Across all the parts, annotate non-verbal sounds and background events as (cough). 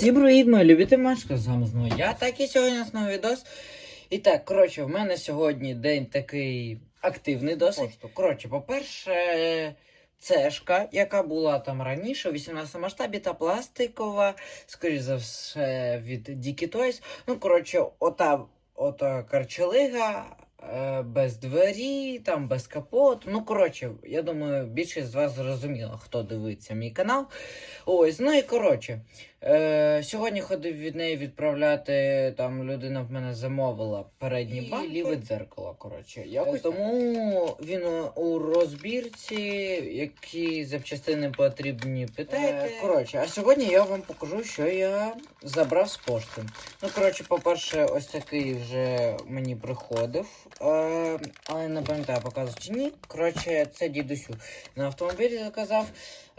Привіт, мої любі тимашка, з вами знову я, так і сьогодні у нас новий відос. І так, коротше, в мене сьогодні день такий активний досить. Коротше, по-перше, цешка, яка була там раніше, у 18 масштабі, та пластикова, скоріш за все, від Dicky Toys. Ну, коротше, ота, ота карчелига. е, Без двері, там без капоту. Ну, коротше, я думаю, більшість з вас зрозуміло, хто дивиться мій канал. Ось, ну і коротше. Е, сьогодні ходив від неї відправляти, там людина в мене замовила передній І бампер. ліве дзеркало. Коротше, якось тому він у- розбірці, які запчастини потрібні, питайте. Е, коротше, а сьогодні я вам покажу, що я забрав з пошти. Ну, коротше, по-перше, ось такий вже мені приходив. Е, але не пам'ятаю, показував чи ні. Коротше, це дідусю на автомобілі заказав.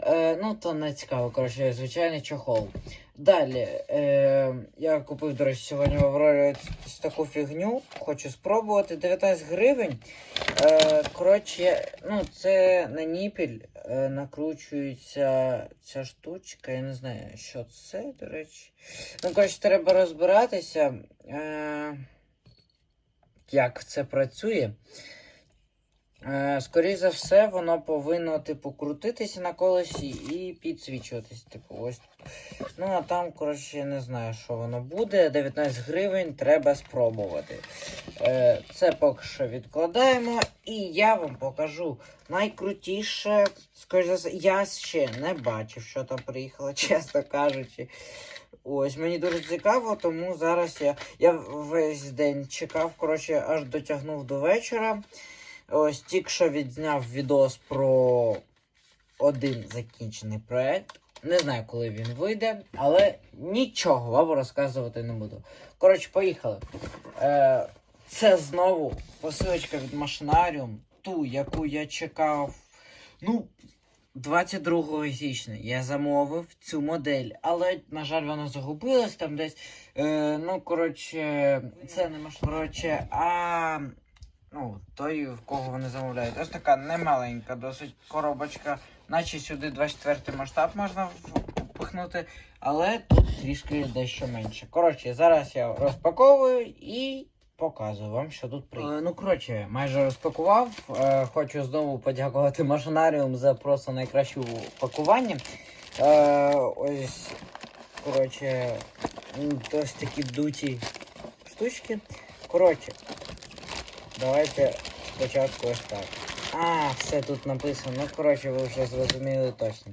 Е, ну, то не цікаво, коротше, звичайний чохол. Далі, е, я купив, до речі, сьогодні в Аврорі таку фігню. Хочу спробувати. 19 гривень. Е, коротше, ну, це на ніпіль е, накручується ця штучка. Я не знаю, що це, до речі. Ну, коротше, треба розбиратися, е, як це працює. Е, Скоріше за все, воно повинно, типу, крутитися на колесі і підсвічуватись. Типу, ось. Ну, а там, коротше, не знаю, що воно буде. 19 гривень треба спробувати. Е, Це поки що відкладаємо. І я вам покажу найкрутіше. Скоріше за все, я ще не бачив, що там приїхало, (laughs) чесно кажучи. Ось, мені дуже цікаво, тому зараз я, я весь день чекав, коротше, аж дотягнув до вечора. Ось тільки що відзняв відос про один закінчений проект. Не знаю, коли він вийде, але нічого вам розказувати не буду. Коротше, поїхали. Е, це знову посилочка від Машинаріум, ту, яку я чекав. Ну, 22 січня я замовив цю модель, але, на жаль, вона загубилась там десь. Е, ну, коротше, це не маш... коротше, а ну, той, в кого вони замовляють. Ось така немаленька, досить коробочка, наче сюди 24 масштаб можна впихнути, але тут трішки дещо менше. Коротше, зараз я розпаковую і показую вам, що тут приїхало. ну, коротше, майже розпакував. Е, хочу знову подякувати Машинаріум за просто найкраще пакування. Е, ось, коротше, ось такі дуті штучки. Коротше, Давайте спочатку ось так. А, все тут написано. Ну, коротше, ви вже зрозуміли точно.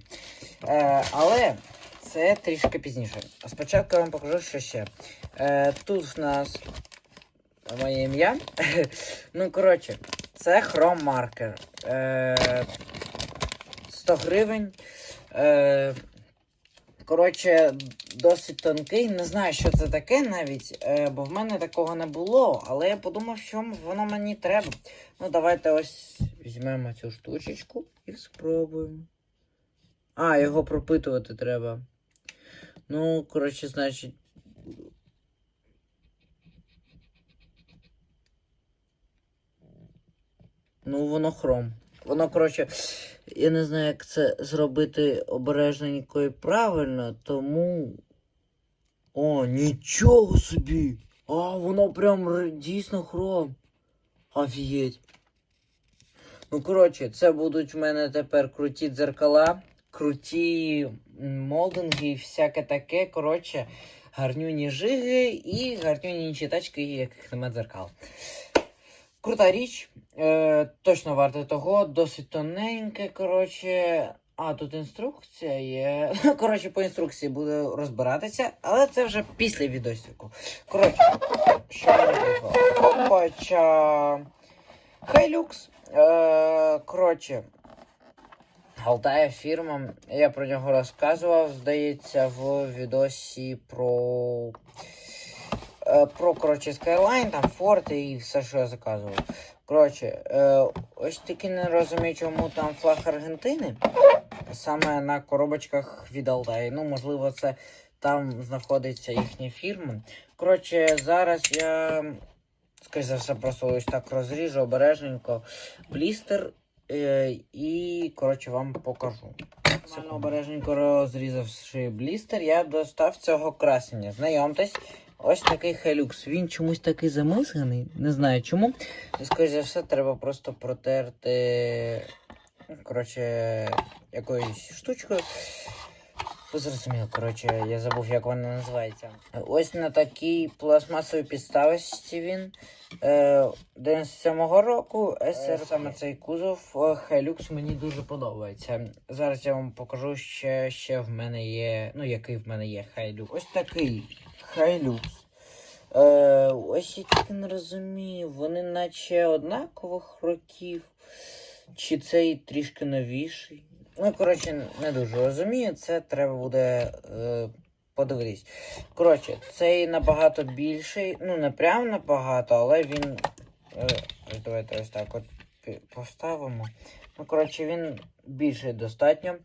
Е, але це трішки пізніше. Спочатку я вам покажу, що ще. Е, тут в нас моє ім'я. (laughs) ну, коротше, це хром маркер. Е, 100 гривень. Е, Коротше, досить тонкий. Не знаю, що це таке навіть, е, бо в мене такого не було. Але я подумав, що воно мені треба. Ну, давайте ось візьмемо цю штучечку і спробуємо. А, його пропитувати треба. Ну, коротше, значить. Ну, воно хром. Воно, коротше, я не знаю, як це зробити обережненько і правильно, тому. О, нічого собі! А, воно прям дійсно хром. Офігеть. Ну, коротше, це будуть в мене тепер круті дзеркала, круті молдинги і всяке таке. Коротше, гарнюні жиги і гарнюні інші тачки, яких нема дзеркал. Крута річ, е, точно варте того, досить тоненьке, коротше. А, тут інструкція є. (laughs) Коротше, по інструкції буду розбиратися, але це вже після відосику. Коротше, що? Опача. Хайлюкс. Е, коротше. Галтає фірма. Я про нього розказував, здається, в відосі про. Е, Про, коротше, Skyline, там Ford і все, що я заказував. Коротше, е, ось таки не розумію, чому там флаг Аргентини. Саме на коробочках від Altai. Ну, можливо, це там знаходиться їхня фірма. Коротше, зараз я, скоріше за все, просто ось так розріжу обережненько блістер е, і, коротше, вам покажу. Максимально обережненько розрізавши блістер, я достав цього красення. Знайомтесь, ось такий хелюкс. Він чомусь такий замислений, не знаю чому. І, скоріш за все, треба просто протерти. Коротше, якоюсь штучкою. Ви зрозуміли, коротше, я забув, як вона називається. Ось на такій пластмасовій підставочці він. Е, 97-го року СР саме цей кузов е, Hilux мені дуже подобається. Зараз я вам покажу ще, ще в мене є. Ну, який в мене є Hilux. Ось такий Hilux. Е, ось я тільки не розумію, вони наче однакових років. Чи цей трішки новіший? Ну, коротше, не дуже розумію. Це треба буде е, подивитись. Коротше, цей набагато більший. Ну, не прям набагато, але він. Е, давайте ось так от поставимо. Ну, коротше, він більший достатньо.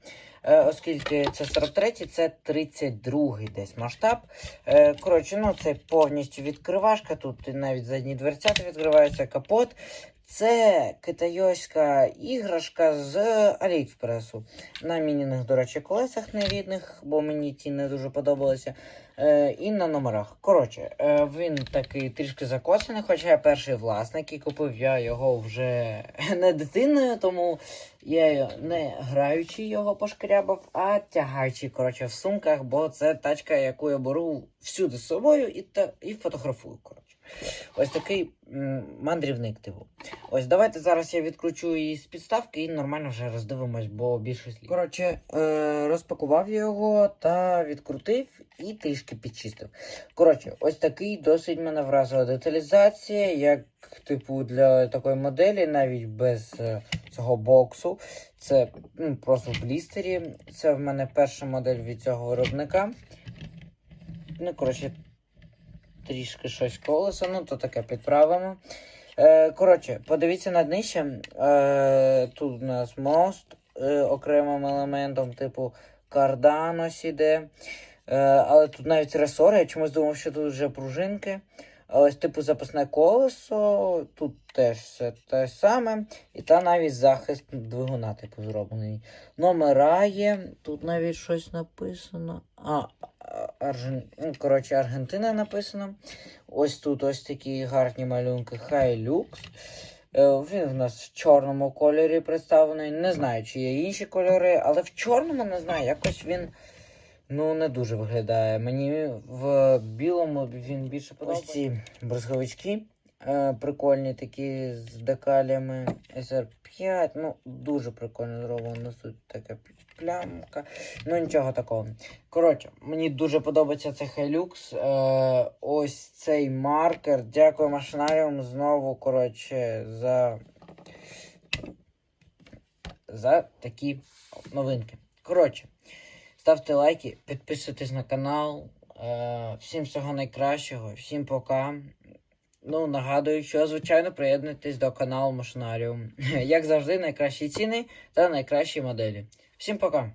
Е, оскільки це 43, це 32 десь масштаб. Е, коротше, ну це повністю відкривашка. Тут навіть задні дверцята відкриваються, капот. Це китайська іграшка з Аліекспресу. На мініних, до речі, колесах нерідних, бо мені ті не дуже подобалися. Е, і на номерах. Коротше, е, він такий трішки закосаний, хоча я перший власник і купив я його вже (laughs) не дитиною, тому я не граючи його пошкрябав, а тягаючи коротше, в сумках, бо це тачка, яку я беру всюди з собою і, та, і фотографую. Коротше. Ось такий мандрівник, типу. Ось давайте зараз я відкручу її з підставки і нормально вже роздивимось, бо більше слів. Коротше, е, розпакував його та відкрутив і трішки підчистив. Коротше, ось такий досить мене вразила деталізація, як типу для такої моделі, навіть без е, цього боксу. Це ну, просто в блістері. Це в мене перша модель від цього виробника. Ну, коротше, трішки щось колесо, ну то таке підправимо. Е, коротше, подивіться на днище. Е, тут у нас мост е, окремим елементом, типу кардан ось іде. Е, але тут навіть ресори, я чомусь думав, що тут вже пружинки. Ось, типу, запасне колесо, тут теж все те саме. І та навіть захист двигуна, типу, зроблений. Номера є, тут навіть щось написано. А, Аржен... ну, коротше, Аргентина написано. Ось тут ось такі гарні малюнки Hilux. Е, Він в нас в чорному кольорі представлений. Не знаю, чи є інші кольори, але в чорному не знаю, якось він ну, не дуже виглядає. Мені в білому він більше подобається. Ось ці брезговички. Е, Прикольні такі з декалями SR5. Ну, дуже прикольно зроблено. Тут така плямка. Ну, нічого такого. Коротше, мені дуже подобається цей Hilux. Е, ось цей маркер. Дякую машинаріум знову, коротше, за, за такі новинки. Коротше, ставте лайки, підписуйтесь на канал. Е, всім всього найкращого, всім пока. Ну, нагадую, що звичайно приєднуйтесь до каналу Машинаріум. (laughs) Як завжди, найкращі ціни та найкращі моделі. Всім пока!